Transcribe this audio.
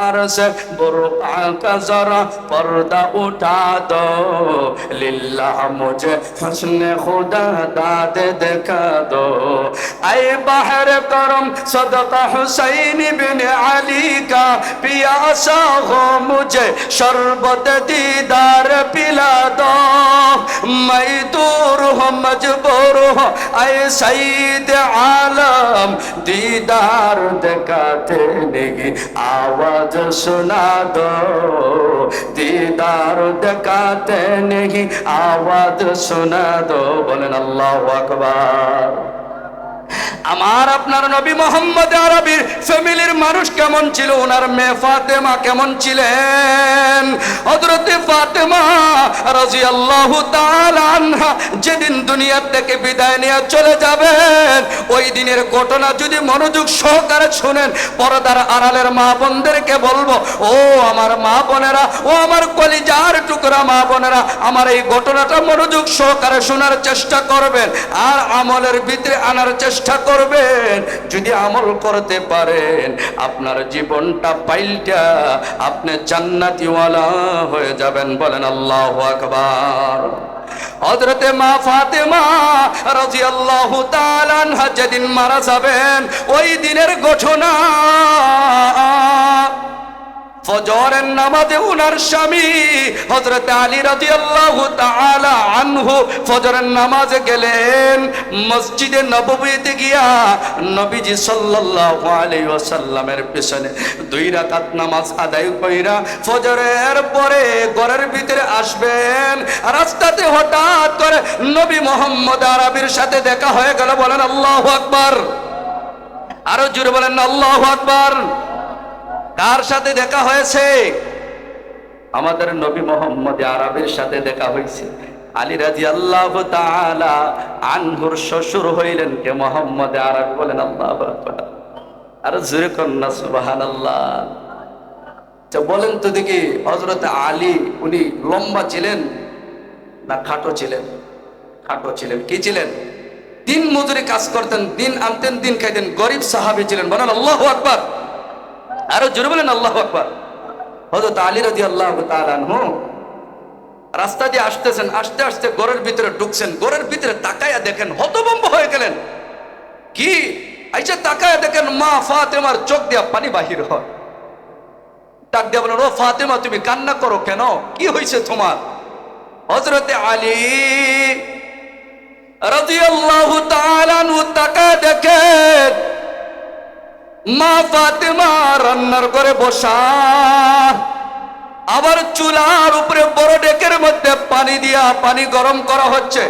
افکار سے برقع کا ذرا پردہ اٹھا دو للہ مجھے حسن خدا داد دکھا دو اے بحر کرم صدقہ حسین بن علی کا پیاسا ہو مجھے شربت دیدار پلا دو میں دور ہوں مجبور ہوں اے سید عالم دیدار دکھاتے نہیں آواز आवाज सुना दो दीदार दिखाते नहीं आवाज सुना दो बोलेन अल्लाह अकबर আমার আপনার নবী মোহাম্মদ আরবির ফ্যামিলির মানুষ কেমন ছিল ওনার মেয়ে ফাতেমা কেমন ছিলেন হযরতে ফাতেমা রাদিয়াল্লাহু তাআলা আনহা যেদিন দুনিয়া থেকে বিদায় নিয়ে চলে যাবেন, ওই দিনের ঘটনা যদি মনোযোগ সহকারে শুনেন, পর্দার আড়ালের মা বোনদেরকে বলব, ও আমার মা বোনেরা, ও আমার কলিজার টুকরা মা বোনেরা, আমার এই ঘটনাটা মনোযোগ সহকারে শোনার চেষ্টা করবেন আর আমলের ভিতরে আনার চেষ্টা করবেন। যদি আমল করতে পারেন, আপনার জীবনটা পাইলটা আপনি জান্নাতিওয়ালা হয়ে যাবেন। বলেন আল্লাহ আকবার। হজরতে মা ফাতেমা রাজি আল্লাহ যেদিন মারা যাবেন ওই দিনের ঘটনা ফজরের নামাজে উনার স্বামী হযরত আলী রাদিয়াল্লাহু তাআলা আনহু ফজরের নামাজে গেলেন মসজিদে নববীতে গিয়া নবীজি সাল্লাল্লাহু আলাইহি ওয়াসাল্লামের পিছনে দুই রাকাত নামাজ আদায় কইরা ফজরের পরে ঘরের ভিতরে আসবেন। রাস্তাতে হঠাৎ করে নবী মোহাম্মদ আরবির সাথে দেখা হয়ে গেল, বলেন আল্লাহু আকবার। আরও জোরে বলেন আল্লাহু আকবার। কার সাথে দেখা হয়েছে? আমাদের নবী মোহাম্মদ আরবের সাথে দেখা হয়েছে। আলী রাজি আল্লাহ আনহুর শ্বশুর হইলেন কে মোহাম্মদ আরব বলেন, আল্লাহ আর আল্লাহ বলেন তো দেখি হজরত আলী উনি লম্বা ছিলেন না খাটো ছিলেন? খাটো ছিলেন। কি ছিলেন? দিন মজুরি কাজ করতেন, দিন আনতেন, দিন খাইতেন, গরিব সাহাবি ছিলেন। বলেন, আল্লাহ আকবার। আরও জোরে বলেন, আল্লাহ আকবার। হযরত আলী তাআলা আনহু রাস্তা দিয়ে আসতেছেন, আস্তে আস্তে ঘরের ভিতরে ঢুকছেন, ঘরের ভিতরে তাকায়া দেখেন হতবম্ব হয়ে গেলেন। কি? আইসা তাকায়া দেখেন, মা ফাতেমার চোখ দিয়া পানি বাহির হয়। ডাক দিয়া বলেন, ও ফাতেমা, তুমি কান্না করো কেন? কি হয়েছে তোমার? হযরতে আলী তাআলা আনহু তাকায়া দেখেন মা ফাতেমা রান্নার করে বসা। আবার চুলার উপরে বড় ডেকের মধ্যে পানি দিয়া পানি গরম করা হচ্ছে।